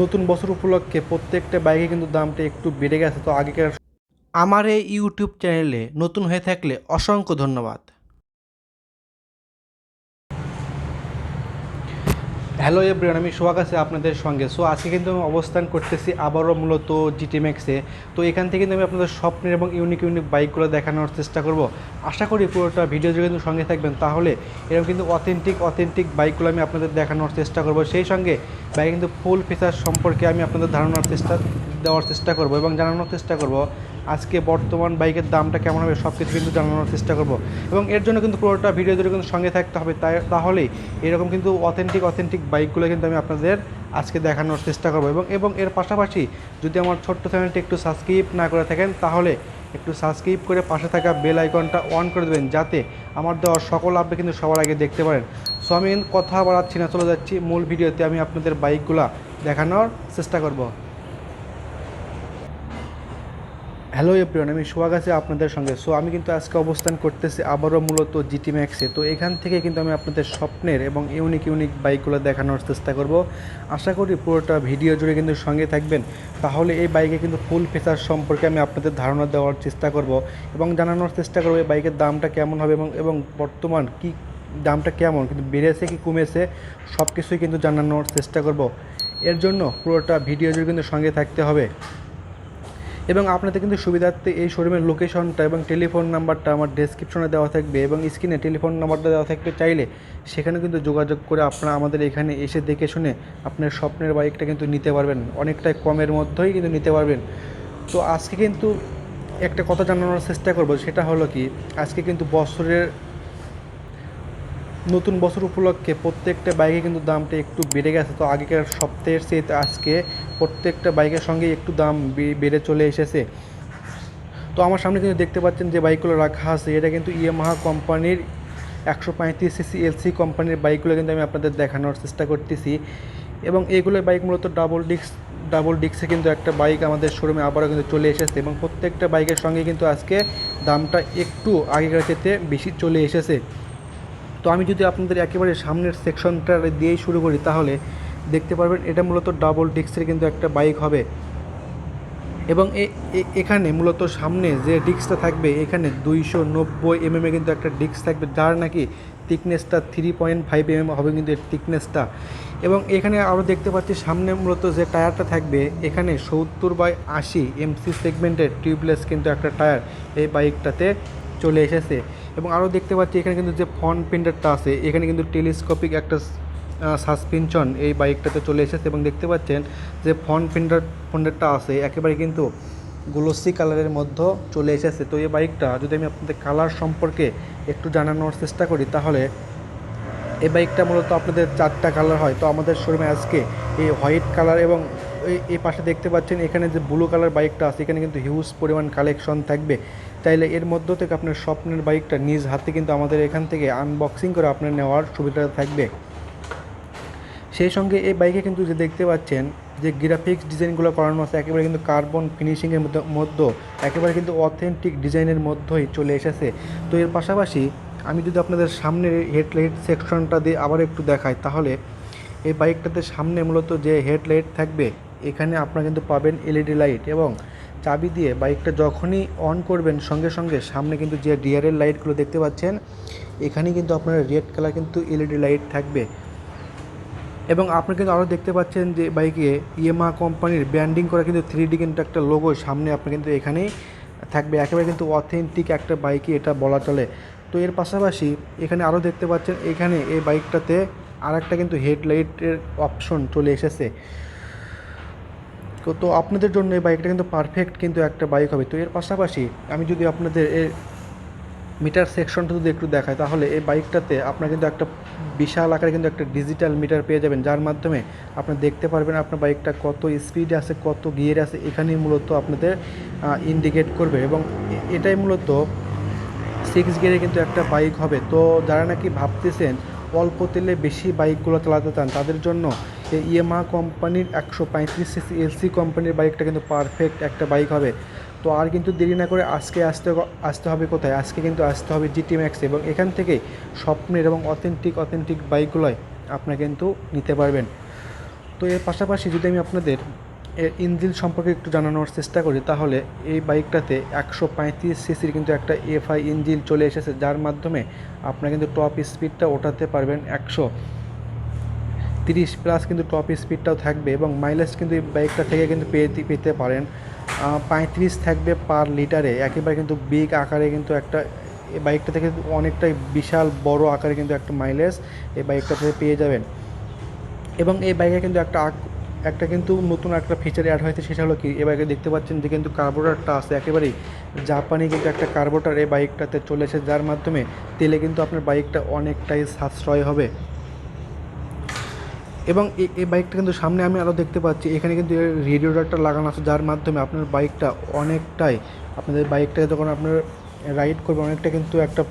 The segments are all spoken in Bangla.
নতুন বছর উপলক্ষে প্রত্যেকটা বাইকে কিন্তু দামটা একটু বেড়ে গেছে, তো আগেকার আমার এই ইউটিউব চ্যানেলে নতুন হয়ে থাকলে অসংখ্য ধন্যবাদ। হ্যালো এভরিওয়ান আমি সোহাগ আছে আপনাদের সঙ্গে। সো আজকে কিন্তু আমি অবস্থান করতেছি আবারও মূলত জিটি ম্যাক্সে তো এখান থেকে কিন্তু আমি আপনাদের স্বপ্নের এবং ইউনিক ইউনিক বাইকগুলো দেখানোর চেষ্টা করব। আশা করি পুরোটা ভিডিও যদি কিন্তু সঙ্গে থাকবেন, তাহলে এরকম কিন্তু অথেন্টিক অথেন্টিক বাইকগুলো আমি আপনাদের দেখানোর চেষ্টা করব। সেই সঙ্গে বাইক কিন্তু ফুল ফিচার সম্পর্কে আমি আপনাদের ধারণার চেষ্টা, দেওয়ার চেষ্টা করব এবং জানানোর চেষ্টা করব। আজকে বর্তমান বাইকের দামটা কেমন হবে সব কিছু কিন্তু জানানোর চেষ্টা করব। এবং এর জন্য কিন্তু পুরোটা ভিডিও জুড়ে কিন্তু সঙ্গে থাকতে হবে। তাই, তাহলেই এরকম কিন্তু অথেন্টিক অথেন্টিক বাইকগুলো কিন্তু আমি আপনাদের আজকে দেখানোর চেষ্টা করব। এবং এবং এর পাশাপাশি যদি আমার ছোট্ট চ্যানেলটি একটু সাবস্ক্রাইব না করে থাকেন, তাহলে একটু সাবস্ক্রাইব করে পাশে থাকা বেল আইকনটা অন করে দেবেন, যাতে আমার দেওয়ার সকল আপডেট কিন্তু সবার আগে দেখতে পারেন। সো আমি কথা বাড়াচ্ছি না, চলে যাচ্ছি। মূল ভিডিওতে আমি আপনাদের বাইকগুলা দেখানোর চেষ্টা করব। হ্যালো এপ্রিয়ন আমি সোহাগ আছি আপনাদের সঙ্গে। সো আমি কিন্তু আজকে অবস্থান করতেছি আবারও মূলত জিটি ম্যাক্সে তো এখান থেকে কিন্তু আমি আপনাদের স্বপ্নের এবং ইউনিক ইউনিক বাইকগুলো দেখানোর চেষ্টা করব। আশা করি পুরোটা ভিডিও জুড়ে কিন্তু সঙ্গে থাকবেন। তাহলে এই বাইকে কিন্তু ফুল ফিচার সম্পর্কে আমি আপনাদের ধারণা দেওয়ার চেষ্টা করব এবং জানানোর চেষ্টা করব এই বাইকের দামটা কেমন হবে এবং এবং বর্তমান কি দামটা কেমন, কিন্তু বেড়েছে কি কমেছে সব কিছুই কিন্তু জানানোর চেষ্টা করব। এর জন্য পুরোটা ভিডিও জুড়ে কিন্তু সঙ্গে থাকতে হবে। এবং আপনাদের কিন্তু সুবিধার্থে এই শোরুমের লোকেশনটা এবং টেলিফোন নাম্বারটা আমার ডেসক্রিপশনে দেওয়া থাকবে এবং স্ক্রিনে টেলিফোন নাম্বারটা দেওয়া থাকবে চাইলে সেখানে কিন্তু যোগাযোগ করে আপনারা আমাদের এখানে এসে দেখে শুনে আপনার স্বপ্নের বাইকটা কিন্তু নিতে পারবেন। অনেকটাই কমের মধ্যেই কিন্তু নিতে পারবেন। তো আজকে কিন্তু একটা কথা জানানোর চেষ্টা করব, সেটা হলো কি, আজকে কিন্তু বছরের নতুন বছর উপলক্ষে প্রত্যেকটা বাইকে কিন্তু দামটা একটু বেড়ে গেছে। তো আগেকার সপ্তাহের চেয়ে আজকে প্রত্যেকটা বাইকের সঙ্গে একটু দাম বেড়ে চলে এসেছে। তো আমার সামনে কিন্তু দেখতে পাচ্ছেন যে বাইকগুলো রাখা আছে। এটা কিন্তু ইয়ামাহা কোম্পানির একশো পঁয়ত্রিশ সিসি এলসি কোম্পানির বাইকগুলো কিন্তু আমি আপনাদের দেখানোর চেষ্টা করতেছি। এবং এইগুলো বাইক মূলত ডাবল ডিস্ক, ডাবল ডিস্কে কিন্তু একটা বাইক আমাদের শোরুমে আবারও কিন্তু চলে এসেছে এবং প্রত্যেকটা বাইকের সঙ্গে কিন্তু আজকে দামটা একটু আগেকার চেয়ে বেশি চলে এসেছে। তো আমি যদি আপনাদের একেবারে সামনের সেকশনটা দিয়েই শুরু করি তাহলে দেখতে পারবেন, এটা মূলত ডাবল ডিস্কের কিন্তু একটা বাইক হবে। এবং এখানে মূলত সামনে যে ডিস্কটা থাকবে, এখানে দুইশো নব্বই এমএমে কিন্তু একটা ডিস্ক থাকবে, যার নাকি থিকনেসটা থ্রি পয়েন্ট ফাইভ এমএম হবে কিন্তু এর থিকনেসটা এবং এখানে আরও দেখতে পাচ্ছি, সামনে মূলত যে টায়ারটা থাকবে, এখানে সত্তর বাই আশি এমসি সেগমেন্টের টিউবলেস কিন্তু একটা টায়ার এই বাইকটাতে চলে এসেছে। এবং আরও দেখতে পাচ্ছি, এখানে কিন্তু যে ফ্রন্ট ফেন্ডারটা আছে, এখানে কিন্তু টেলিস্কোপিক একটা সাসপেনশন এই বাইকটাতে চলে এসেছে এবং দেখতে পাচ্ছেন যে ফ্রন্ট ফেন্ডার ফন্ডারটা আছে, একেবারে কিন্তু গ্লোসি কালারের মধ্যে চলে এসেছে। তো এই বাইকটা যদি আমি আপনাদের কালার সম্পর্কে একটু জানানোর চেষ্টা করি, তাহলে এই বাইকটা মূলত আপনাদের চারটা কালার হয়। তো আমাদের শোরুমে আজকে এই হোয়াইট কালার এবং এই পাশে দেখতে পাচ্ছেন এখানে যে ব্লু কালার বাইকটা আছে, এখানে কিন্তু হিউজ পরিমাণ কালেকশন থাকবে। তাইলে এর মধ্য থেকে আপনার স্বপ্নের বাইকটা নিজ হাতে কিন্তু আমাদের এখান থেকে আনবক্সিং করে আপনার নেওয়ার সুবিধা থাকবে। সেই সঙ্গে এই বাইকে কিন্তু যে দেখতে পাচ্ছেন, যে গ্রাফিক্স ডিজাইনগুলো করানো আছে, একেবারে কিন্তু কার্বন ফিনিশিংয়ের মধ্যে মধ্যে, একেবারে কিন্তু অথেন্টিক ডিজাইনের মধ্যেই চলে এসেছে। তো এর পাশাপাশি আমি যদি আপনাদের সামনের হেডলাইট সেকশনটা দিয়ে আবার একটু দেখাই, তাহলে এই বাইকটাতে সামনে মূলত যে হেডলাইট থাকবে, এখানে আপনারা কিন্তু পাবেন এলইডি লাইট এবং চাবি দিয়ে বাইকটা যখনই অন করবেন, সঙ্গে সঙ্গে সামনে কিন্তু যে ডিআরের লাইটগুলো দেখতে পাচ্ছেন এখানে কিন্তু আপনার রেড কালার কিন্তু এলইডি লাইট থাকবে। এবং আপনি কিন্তু আরও দেখতে পাচ্ছেন যে বাইকে ইএমআ কোম্পানির ব্র্যান্ডিং করা কিন্তু থ্রি ডি কিন্তু একটা লোগো সামনে আপনি কিন্তু এখানেই থাকবে। একেবারে কিন্তু অথেন্টিক একটা বাইকই এটা বলা চলে। তো এর পাশাপাশি এখানে আরও দেখতে পাচ্ছেন, এখানে এই বাইকটাতে আর একটা কিন্তু হেডলাইটের অপশন চলে এসেছে। তো তো আপনাদের জন্য এই বাইকটা কিন্তু পারফেক্ট কিন্তু একটা বাইক হবে। তো এর পাশাপাশি আমি যদি আপনাদের এর মিটার সেকশনটা যদি একটু দেখায়, তাহলে এই বাইকটাতে আপনার কিন্তু একটা বিশাল আকারে কিন্তু একটা ডিজিটাল মিটার পেয়ে যাবেন, যার মাধ্যমে আপনি দেখতে পারবেন আপনার বাইকটা কত স্পিডে আছে, কত গিয়ারে আছে, এখানেই মূলত আপনাদের ইন্ডিকেট করবে এবং এটাই মূলত সিক্স গিয়ারে কিন্তু একটা বাইক হবে। তো যারা নাকি ভাবতেছেন অল্প তেলে বেশি বাইকগুলো চালাতে চান, তাদের জন্য এই ইএমআ কোম্পানির একশো পঁয়ত্রিশ সিসি এলসি কোম্পানির বাইকটা কিন্তু পারফেক্ট একটা বাইক হবে। তো আর কিন্তু দেরি না করে আজকে আসতে আসতে হবে কোথায়? আজকে কিন্তু আসতে হবে জিটি ম্যাক্স এবং এখান থেকে স্বপ্নের এবং অথেন্টিক অথেন্টিক বাইকগুলোয় আপনারা কিন্তু নিতে পারবেন। তো এর পাশাপাশি যদি আমি আপনাদের এর ইঞ্জিন সম্পর্কে একটু জানানোর চেষ্টা করি, তাহলে এই বাইকটাতে একশো পঁয়ত্রিশ সিসির কিন্তু একটা এফআই ইঞ্জিন চলে এসেছে, যার মাধ্যমে আপনারা কিন্তু টপ স্পিডটা ওঠাতে পারবেন একশো তিরিশ প্লাস কিন্তু টপ স্পিডটাও থাকবে এবং মাইলেজ কিন্তু এই বাইকটা থেকে কিন্তু পেতে পেতে পারেন। পঁয়ত্রিশ থাকবে পার লিটারে। একেবারে কিন্তু বিগ আকারে কিন্তু একটা, এই বাইকটা থেকে অনেকটাই বিশাল বড় আকারে কিন্তু একটা মাইলেজ এই বাইকটা থেকে পেয়ে যাবেন। এবং এই বাইকে কিন্তু একটা একটা কিন্তু নতুন একটা ফিচার অ্যাড হয়েছে, সেটা হলো কি? এই বাইকে দেখতে পাচ্ছেন যে কিন্তু কার্বোরেটরটা আছে, একেবারেই জাপানি কিন্তু একটা কার্বোরেটর এই বাইকটাতে চলেছে, যার মাধ্যমে তেলে কিন্তু আপনার বাইকটা অনেকটাই সাশ্রয় হবে। এবং এই বাইকটা কিন্তু সামনে আমি আরও দেখতে পাচ্ছি। এখানে কিন্তু রেডিওটারটা লাগানো আছে, যার মাধ্যমে আপনার বাইকটা অনেকটাই, আপনাদের বাইকটাকে যখন আপনার রাইড করবে, অনেকটা কিন্তু একটা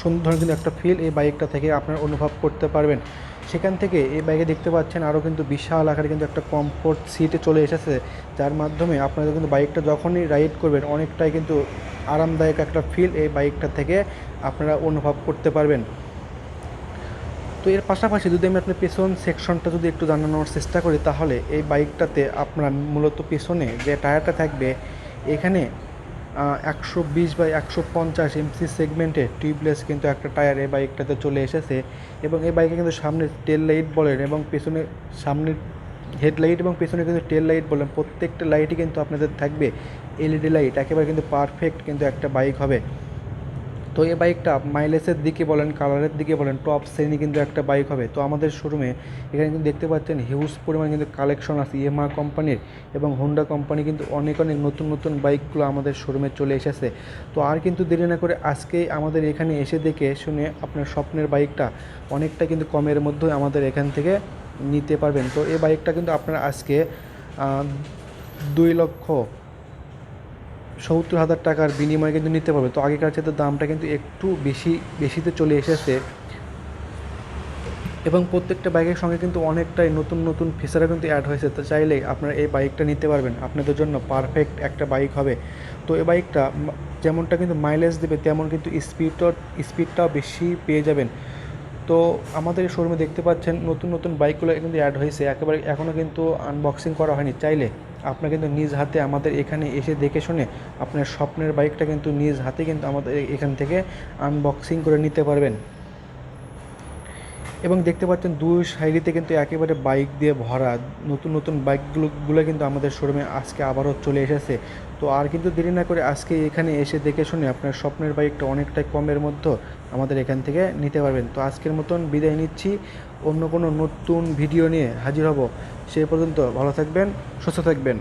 সুন্দর কিন্তু একটা ফিল এই বাইকটা থেকে আপনার অনুভব করতে পারবেন। সেখান থেকে এই বাইকে দেখতে পাচ্ছেন আরও কিন্তু বিশাল আকারে কিন্তু একটা কমফোর্ট সিটে চলে এসেছে, যার মাধ্যমে আপনারা কিন্তু বাইকটা যখনই রাইড করবেন, অনেকটাই কিন্তু আরামদায়ক একটা ফিল এই বাইকটা থেকে আপনারা অনুভব করতে পারবেন। তো এর পাশাপাশি যদি আমি আপনার পেছন সেকশনটা যদি একটু জানানোর চেষ্টা করি, তাহলে এই বাইকটাতে আপনার মূলত পেছনে যে টায়ারটা থাকবে, এখানে একশো বিশ বাই একশো পঞ্চাশ এমসি সেগমেন্টে টিউবলেস কিন্তু একটা টায়ার এই বাইকটাতে চলে এসেছে এবং এই বাইকে কিন্তু সামনে টেল লাইট বলেন এবং পেছনে সামনের হেডলাইট এবং পেছনে কিন্তু টেল লাইট বলেন, প্রত্যেকটা লাইটই কিন্তু আপনাদের থাকবে এলইডি লাইট একেবারে কিন্তু পারফেক্ট কিন্তু একটা বাইক হবে। তো এই বাইকটা মাইলেজের দিকে বলেন কালারের দিকে বলেন টপ শ্রেণি কিন্তু একটা বাইক হবে। তো আমাদের শোরুমে এখানে কিন্তু দেখতে পাচ্ছেন হিউজ পরিমাণ কিন্তু কালেকশন আছে। ইএমআর কোম্পানির এবং হোন্ডা কোম্পানি কিন্তু অনেক অনেক নতুন নতুন বাইকগুলো আমাদের শোরুমে চলে এসেছে। তো আর কিন্তু দেরি না করে আজকেই আমাদের এখানে এসে দেখে শুনে আপনার স্বপ্নের বাইকটা অনেকটা কিন্তু কমের মধ্যে আমাদের এখান থেকে নিতে পারবেন। তো এই বাইকটা কিন্তু আপনার আজকে দুই লক্ষ সত্তর হাজার টাকার বিনিময়ে কিন্তু নিতে পারবে। তো আগেকার চেয়ে দামটা কিন্তু একটু বেশি, বেশিতে চলে এসেছে। এবং প্রত্যেকটা বাইকের সঙ্গে কিন্তু অনেকটাই নতুন নতুন ফিচারও কিন্তু অ্যাড হয়েছে। তো চাইলে আপনারা এই বাইকটা নিতে পারবেন। আপনাদের জন্য পারফেক্ট একটা বাইক হবে। তো এই বাইকটা যেমনটা কিন্তু মাইলেজ দেবে, তেমন কিন্তু স্পিডও স্পিডটাও বেশি পেয়ে যাবেন। তো আমাদের শোরুমে দেখতে পাচ্ছেন নতুন নতুন বাইকগুলো কিন্তু অ্যাড হয়েছে। একেবারে এখনও কিন্তু আনবক্সিং করা হয়নি। চাইলে আপনার কিন্তু নিজ হাতে আমাদের এখানে এসে দেখে শুনে আপনার স্বপ্নের বাইকটা কিন্তু নিজ হাতে কিন্তু আমাদের এখান থেকে আনবক্সিং করে নিতে পারবেন। এবং দেখতে পাচ্ছেন দুই সাইডেতে কিন্তু একেবারে বাইক দিয়ে ভরা। নতুন নতুন বাইকগুলো, গুলো কিন্তু আমাদের শোরুমে আজকে আবারও চলে এসেছে। তো আর কিন্তু দেরি না করে আজকে এখানে এসে দেখে শুনে আপনার স্বপ্নের বাইকটা অনেকটাই কমের মধ্যে আমাদের এখান থেকে নিতে পারবেন। তো আজকের মতন বিদায় নিচ্ছি। অন্য কোনো নতুন ভিডিও নিয়ে হাজির হব। সে পর্যন্ত ভালো থাকবেন সুস্থ থাকবেন।